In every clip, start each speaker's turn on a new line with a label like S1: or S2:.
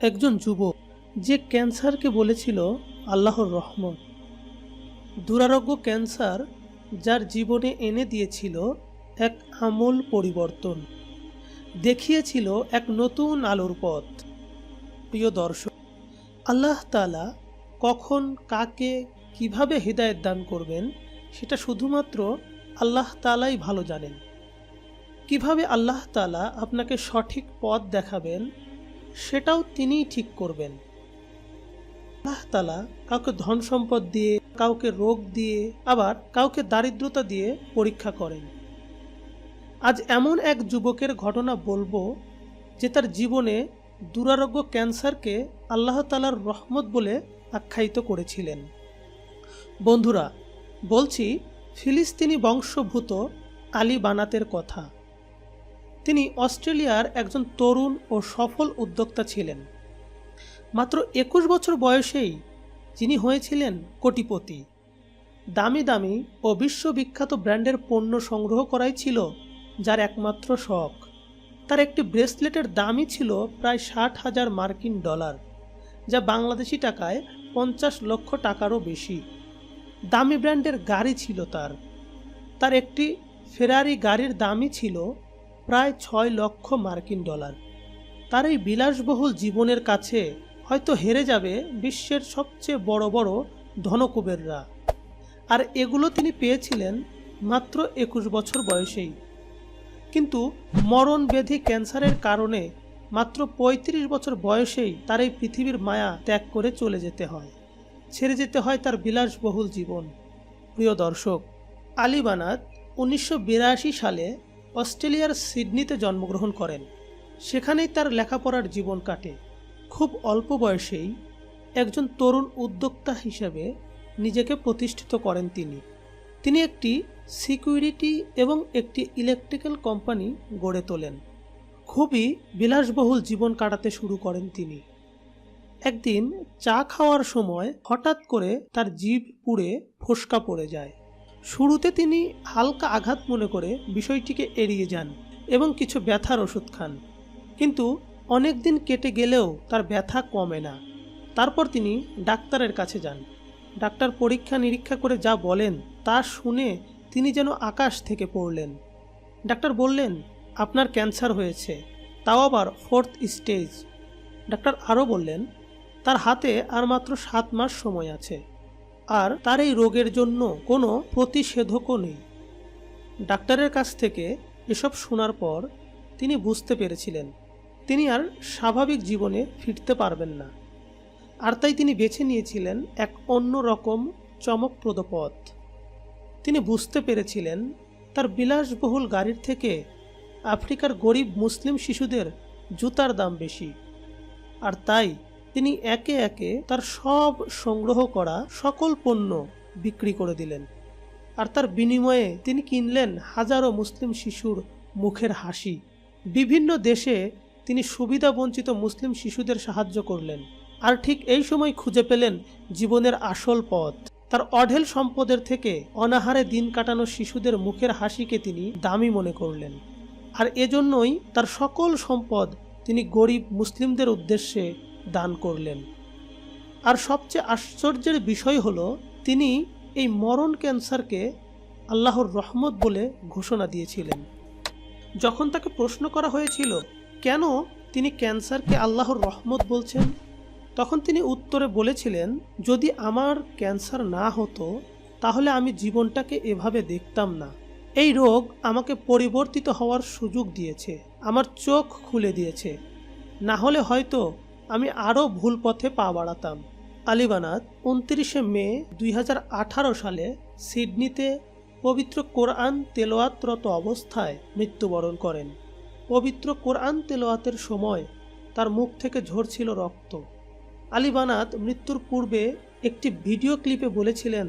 S1: একজন যুবক যে ক্যান্সারকে বলেছিল আল্লাহর রহমত। দুরারোগ্য ক্যান্সার যার জীবনে এনে দিয়েছিল এক আমূল পরিবর্তন, দেখিয়েছিল এক নতুন আলোর পথ। প্রিয় দর্শক, আল্লাহ তালা কখন কাকে কীভাবে হৃদায়ত দান করবেন সেটা শুধুমাত্র আল্লাহ তালাই ভালো জানেন। কীভাবে আল্লাহ তালা আপনাকে সঠিক পথ দেখাবেন সেটাও তিনিই ঠিক করবেন। আল্লাহ তালা কাউকে ধন সম্পদ দিয়ে, কাউকে রোগ দিয়ে, আবার কাউকে দারিদ্রতা দিয়ে পরীক্ষা করেন। আজ এমন এক যুবকের ঘটনা বলব যে তার জীবনে দুরারোগ্য ক্যান্সারকে আল্লাহ তালার রহমত বলে আখ্যায়িত করেছিলেন। বন্ধুরা, বলছি, ফিলিস্তিনি বংশভূত আলী বানাতের কথা। তিনি অস্ট্রেলিয়ার একজন তরুণ ও সফল উদ্যোক্তা ছিলেন। মাত্র একুশ বছর বয়সেই যিনি হয়েছিলেন কোটিপতি। দামি দামি ও বিশ্ববিখ্যাত ব্র্যান্ডের পণ্য সংগ্রহ করাই ছিল যার একমাত্র শখ। তার একটি ব্রেসলেটের দামই ছিল প্রায় ষাট হাজার মার্কিন ডলার, যা বাংলাদেশি টাকায় পঞ্চাশ লক্ষ টাকারও বেশি। দামি ব্র্যান্ডের গাড়ি ছিল তার। তার একটি ফেরারি গাড়ির দামই ছিল প্রায় ছয় লক্ষ মার্কিন ডলার। তার এই বিলাসবহুল জীবনের কাছে হয়তো হেরে যাবে বিশ্বের সবচেয়ে বড় বড় ধনকুবেররা। আর এগুলো তিনি পেয়েছিলেন মাত্র একুশ বছর বয়সেই। কিন্তু মরণ ব্যাধি ক্যান্সারের কারণে মাত্র ৩৫ বছর বয়সেই তার এই পৃথিবীর মায়া ত্যাগ করে চলে যেতে হয়। ছেড়ে যেতে হয় তার বিলাসবহুল জীবন। প্রিয় দর্শক আলী বানাত উনিশশো সালে অস্ট্রেলিয়ার সিডনিতে জন্মগ্রহণ করেন। সেখানেই তার লেখাপড়ার জীবন কাটে। খুব অল্প বয়সেই একজন তরুণ উদ্যোক্তা হিসেবে নিজেকে প্রতিষ্ঠিত করেন তিনি। তিনি একটি সিকিউরিটি এবং একটি ইলেকট্রিক্যাল কোম্পানি গড়ে তোলেন। খুবই বিলাসবহুল জীবন কাটাতে শুরু করেন তিনি। একদিন চা খাওয়ার সময় হঠাৎ করে তার জিভ পুড়ে ফোসকা পড়ে যায়। শুরুতে তিনি হালকা আঘাত মনে করে বিষয়টিকে এড়িয়ে যান এবং কিছু ব্যথার ওষুধ খান। কিন্তু অনেক দিন কেটে গেলেও তার ব্যথা কমে না। তারপর তিনি ডাক্তারের কাছে যান। ডাক্তার পরীক্ষা নিরীক্ষা করে যা বলেন তা শুনে তিনি যেন আকাশ থেকে পড়লেন। ডাক্তার বললেন, আপনার ক্যান্সার হয়েছে, তাও আবার ফোর্থ স্টেজ। ডাক্তার আরও বললেন, তার হাতে আর মাত্র সাত মাস সময় আছে। আর তার এই রোগের জন্য কোনো প্রতিষেধকও নেই। ডাক্তারের কাছ থেকে এসব শোনার পর তিনি বুঝতে পেরেছিলেন, তিনি আর স্বাভাবিক জীবনে ফিরতে পারবেন না। আর তাই তিনি বেছে নিয়েছিলেন এক অন্য রকম চমকপ্রদ পথ। তিনি বুঝতে পেরেছিলেন, তার বিলাসবহুল গাড়ির থেকে আফ্রিকার গরিব মুসলিম শিশুদের জুতার দাম বেশি। আর তাই তিনি একে একে তার সব সংগ্রহ করা সকল পণ্য বিক্রি করে দিলেন। আর তার বিনিময়ে তিনি কিনলেন হাজারো মুসলিম শিশুর মুখের হাসি। বিভিন্ন দেশে তিনি সুবিধাবঞ্চিত মুসলিম শিশুদের সাহায্য করলেন। আর ঠিক এই সময় খুঁজে পেলেন জীবনের আসল পথ। তার অঢেল সম্পদের থেকে অনাহারে দিন কাটানো শিশুদের মুখের হাসিকে তিনি দামি মনে করলেন। আর এজন্যই তার সকল সম্পদ তিনি গরিব মুসলিমদের উদ্দেশ্যে দান করলেন। আর সবচেয়ে আশ্চর্যের বিষয় হল, তিনি এই মরণ ক্যান্সারকে আল্লাহর রহমত বলে ঘোষণা দিয়েছিলেন। যখন তাকে প্রশ্ন করা হয়েছিল, কেন তিনি ক্যান্সারকে আল্লাহর রহমত বলছেন? তখন তিনি উত্তরে বলেছিলেন, যদি আমার ক্যান্সার না হতো, তাহলে আমি জীবনটাকে এভাবে দেখতাম না। এই রোগ আমাকে পরিবর্তিত হওয়ার সুযোগ দিয়েছে, আমার চোখ খুলে দিয়েছে। না হলে হয়তো আমি আরও ভুল পথে পা বাড়াতাম। আলিবানাত উনত্রিশে মে দুই হাজার আঠারো সালে সিডনিতে পবিত্র কোরআন তেলোয়াতরত অবস্থায় মৃত্যুবরণ করেন। পবিত্র কোরআন তেলোয়াতের সময় তার মুখ থেকে ঝরছিল রক্ত। আলিবানাত মৃত্যুর পূর্বে একটি ভিডিও ক্লিপে বলেছিলেন,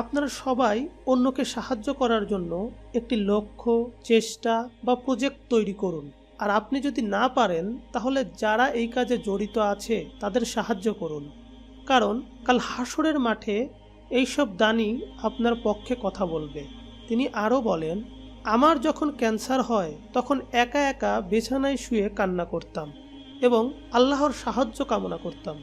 S1: আপনারা সবাই অন্যকে সাহায্য করার জন্য একটি লক্ষ্য, চেষ্টা বা প্রজেক্ট তৈরি করুন। আর আপনি যদি না পারেন, তাহলে যারা এই কাজে জড়িত আছে, তাদের সাহায্য করুন। কারণ, কাল হাসরের মাঠে এইসব দানই আপনার পক্ষে কথা বলবে। তিনি আরও বলেন, আমার যখন ক্যান্সার হয়, তখন একা একা বিছানায় শুয়ে কান্না করতাম এবং আল্লাহর সাহায্য কামনা করতাম।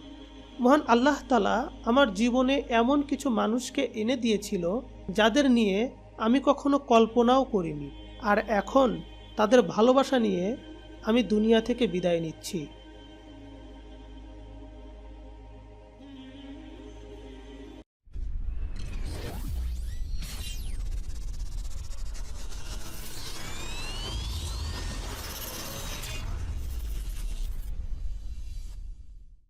S1: মহান আল্লাহ তালা আমার জীবনে এমন কিছু মানুষকে এনে দিয়েছিল, যাদের নিয়ে আমি কখনো কল্পনাও করিনি। আর এখন তাদের ভালোবাসা নিয়ে আমি দুনিয়া থেকে বিদায় নিচ্ছি।